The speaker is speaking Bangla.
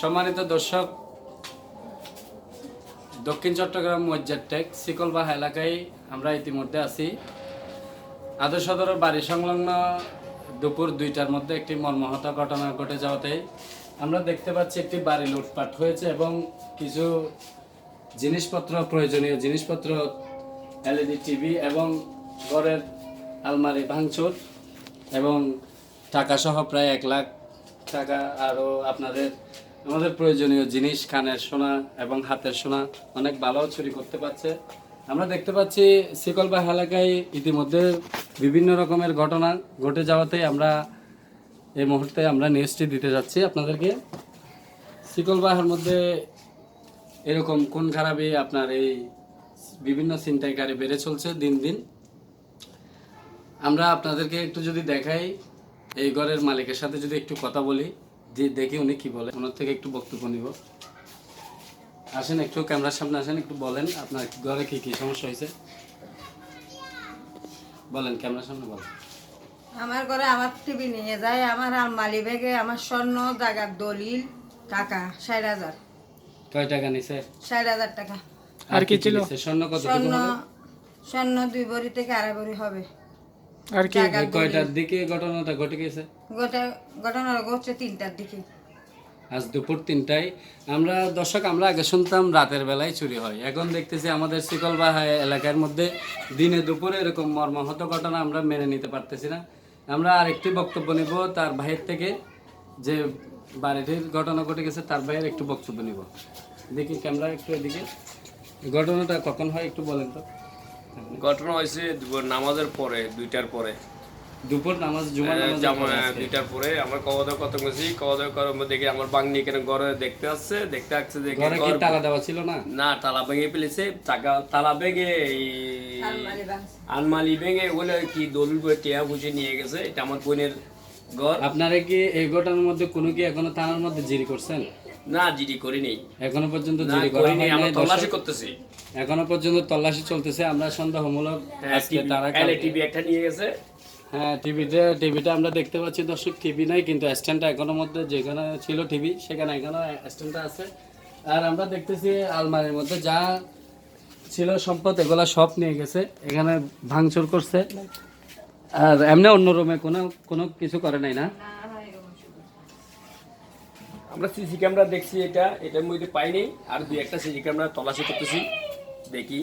সম্মানিত দর্শক, দক্ষিণ চট্টগ্রাম মজ্জারটেক শিকলবাহা এলাকায় আমরা ইতিমধ্যে আছি। আদর্শ বাড়ি সংলগ্ন দুপুর দুইটার মধ্যে একটি মর্মাহত ঘটনা ঘটে যাওয়াতে আমরা দেখতে পাচ্ছি একটি বাড়ি লুটপাট হয়েছে এবং কিছু জিনিসপত্র, প্রয়োজনীয় জিনিসপত্র এলইডি টিভি এবং ঘরের আলমারি ভাঙচুর এবং টাকা সহ প্রায় এক লাখ টাকা আরও আপনাদের, আমাদের প্রয়োজনীয় জিনিস, কানের সোনা এবং হাতের সোনা অনেক ভালো চুরি করতে পারছে। আমরা দেখতে পাচ্ছি শিকলবাহ এলাকায় ইতিমধ্যে বিভিন্ন রকমের ঘটনা ঘটে যাওয়াতে আমরা এই মুহূর্তে আমরা নিউজটি দিতে যাচ্ছি আপনাদেরকে। শিকলবাহের মধ্যে এরকম কোন খারাপে আপনার এই বিভিন্ন ছিনতাইকারী বেড়ে চলছে দিন দিন। আমরা আপনাদেরকে একটু যদি দেখাই এই ঘরের মালিকের সাথে যদি একটু কথা বলি যে দেখি উনি কি বলে। ওনার থেকে একটু বক্তব্য নিব। আসেন একটু ক্যামেরার সামনে আসেন একটু বলেন আপনার ঘরে কি কি সমস্যা হয়েছে। বলেন ক্যামেরার সামনে বলেন। আমার ঘরে আমার টিভি নিয়ে যায় আমার আলমারি ব্যাগে আমার স্বর্ণ জায়গার দলিল টাকা ষাট হাজার। কয় টাকা নিছে? ষাট হাজার টাকা। আর কি ছিল? স্বর্ণ কত? স্বর্ণ স্বর্ণ দুই ভরি থেকে আড়াই ভরি হবে। আর কি? কয়টার দিকে ঘটনাটা ঘটে গেছে? গোটা ঘটনা ঘটছে তিনটার দিকে। আজ দুপুর তিনটায়। আমরা দর্শক আমরা আগে শুনতাম রাতের বেলায় চুরি হয়। এখন দেখতেছি আমাদের শিকলবাহা এলাকার মধ্যে দিনে দুপুরে এরকম মর্মাহত ঘটনা আমরা মেনে নিতে পারতেছি না। আমরা আরেকটি বক্তব্য নিব তার ভাইয়ের থেকে যে বাড়িটির ঘটনা ঘটে গেছে তার ভাইয়ের একটু বক্তব্য নিব। দেখি ক্যামেরা একটু এদিকে। ঘটনাটা কখন হয় একটু বলেন তো। ঘটনা হয়েছে নামাজের পরে দুইটার পরে। দুপুর নামাজ জুমার নামাজ দুইটার পরে আমার কবদা কত গেছি কবদা করার মধ্যে দেখি আমার বাংনি কেন ঘরে দেখতে আসছে। দেখতে আসছে দেখে ঘরে কি তালা দেওয়া ছিল না? না তালা ভেঙে ফেলেছে। টাকা তালা ভেঙে। আলমারি ভেঙে বলে কি দলিল বই টিয়া বুঝে নিয়ে গেছে। এটা আমার বোনের ঘর। আপনারা কি এই ঘটনার মধ্যে কোনো কি এখনও থানার মধ্যে জিডি করছেন? না জিডি করি নেই এখনও পর্যন্ত জিডি করা করি নেই হয় আমরা তল্লাশি করতেছি। এখনও পর্যন্ত তল্লাশি চলতেছে আমরা সন্দেহমূলক আজকে তারা টিভি একটা নিয়ে গেছে। হ্যাঁ টিভিতে টিভিটা আমরা দেখতে পাচ্ছি দর্শক টিভি নাই কিন্তু স্ট্যান্ডটা এখনও মধ্যে যেখানে ছিল টিভি সেখানে এখনও স্ট্যান্ডটা আছে। আর আমরা দেখতেছি আলমারির মধ্যে যা ছিল সম্পদ এগুলা সব নিয়ে গেছে। এখানে ভাঙচুর করছে। আর এমনি অন্য রুমে কোনো কোনো কিছু করে নাই না। আমরা সিসি ক্যামেরা দেখছি এটা, এটার মধ্যে পাইনি আর দুই একটা সিসি ক্যামেরা তলাশি করতেছি। দেখি।